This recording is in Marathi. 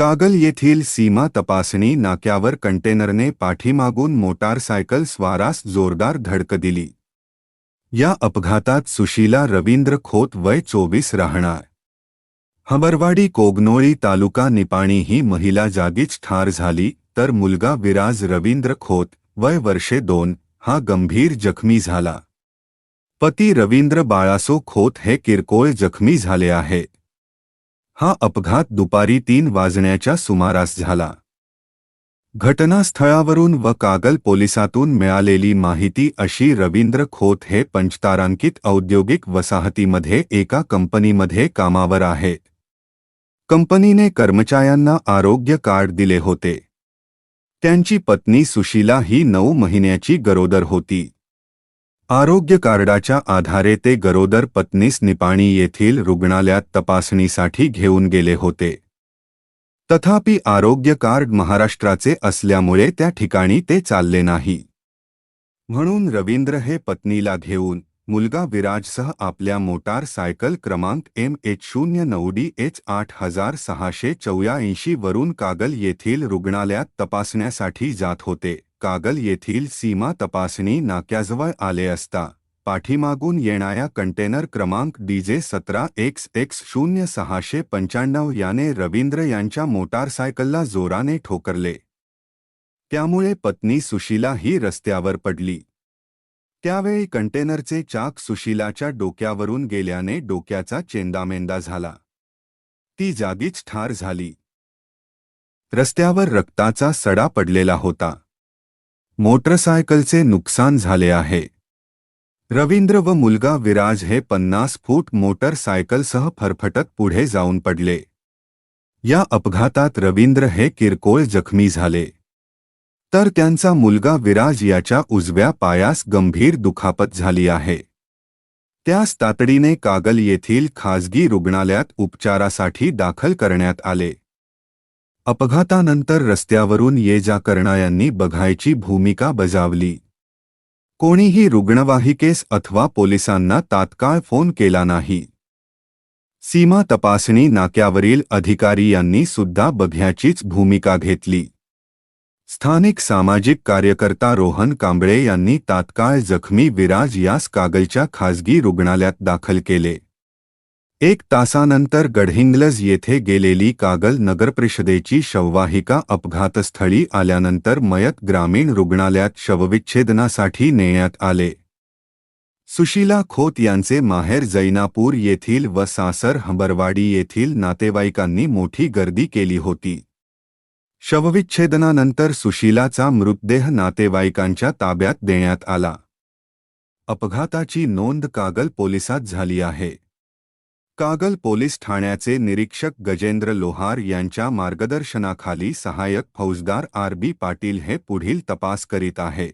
कागल येथील सीमा तपासणी नाक्यावर कंटेनरने पाठीमागून मोटारसायकल स्वारास जोरदार धडक दिली. या अपघातात सुशीला रवींद्र खोत वय चोवीस राहणार. हबरवाडी कोगनोळी तालुका निपाणी ही महिला जागीच ठार झाली तर मुलगा विराज रवींद्र खोत वय वर्षे दोन हा गंभीर जखमी झाला. पती रवींद्र बाळासो खोत हे किरकोळ जखमी झाले आहे. हा अपघात दुपारी तीन वाजण्याच्या सुमारास झाला. घटनास्थळावरून व कागल पोलिसातून मिळालेली माहिती अशी रवींद्र खोत हे पंचतारांकित औद्योगिक वसाहतीमध्ये एका कंपनीमध्ये कामावर आहेत कंपनीने कर्मचाऱ्यांना आरोग्य कार्ड दिले होते. त्यांची पत्नी सुशीला ही नऊ महिन्याची गरोदर होती. आरोग्य कार्डाच्या आधारे ते गरोदर पत्नीस निपाणी येथील रुग्णालयात तपासणीसाठी घेऊन गेले होते. तथापि आरोग्य कार्ड महाराष्ट्राचे असल्यामुळे त्या ठिकाणी ते चालले नाही. म्हणून रवींद्र हे पत्नीला घेऊन मुलगा विराजसह आपल्या मोटार सायकल क्रमांक एम एच शून्य नऊ डी एच आठ हजार सहाशे चौऱ्याऐंशी वरून कागल येथील रुग्णालयात तपासण्यासाठी जात होते. कागल येथील सीमा तपासणी नाक्याजवळ आले असता पाठीमागून येणाऱ्या कंटेनर क्रमांक डीजे सतरा एक्स एक्स शून्य सहाशे पंच्याण्णव याने रवींद्र यांच्या मोटारसायकलला जोराने ठोकरले. त्यामुळे पत्नी सुशीला ही रस्त्यावर पडली. त्यावेळी कंटेनरचे चाक सुशीलाच्या डोक्यावरून गेल्याने डोक्याचा चेंदामेंदा झाला. ती जागीच ठार झाली. रस्त्यावर रक्ताचा सडा पडलेला होता. मोटरसायकलचे नुकसान झाले आहे. रवींद्र व मुलगा विराज हे पन्नास फूट मोटरसायकलसह फरफटत पुढे जाऊन पडले. या अपघातात रवींद्र हे किरकोळ जखमी झाले. तर त्यांचा मुलगा विराज याच्या उजव्या पायास गंभीर दुखापत झाली आहे. त्यास तातडीने कागल येथील खाजगी रुग्णालयात उपचारासाठी दाखल करण्यात आले. अपघातानंतर रस्त्यावरून ये जा करणाऱ्यांनी बघायची भूमिका बजावली. कोणीही रुग्णवाहिकेस अथवा पोलिसांना तात्काळ फोन केला नाही. सीमा तपासणी नाक्यावरील अधिकारी यांनी सुद्धा बघ्याचीच भूमिका घेतली. स्थानिक सामाजिक कार्यकर्ता रोहन कांबळे यांनी तात्काळ जखमी विराज यास कागलच्या खासगी रुग्णालयात दाखल केले. एक तासानंतर गडहिंग्लज येथे गेलेली कागल नगरपरिषदेची शववाहिका अपघातस्थळी आल्यानंतर मयत ग्रामीण रुग्णालयात शवविच्छेदनासाठी नेण्यात आले. सुशीला खोत यांचे माहेर जैनापूर येथील व सासर हंबरवाडी येथील नातेवाईकांनी मोठी गर्दी केली होती. शवविच्छेदनानंतर सुशीलाचा मृतदेह नातेवाईकांच्या ताब्यात देण्यात आला. अपघाताची नोंद कागल पोलिसात झाली आहे. कागल पोलीस ठाण्याचे निरीक्षक गजेंद्र लोहार यांच्या मार्गदर्शनाखाली सहायक फौजदार आर बी पाटील हे पुढील तपास करीत आहे.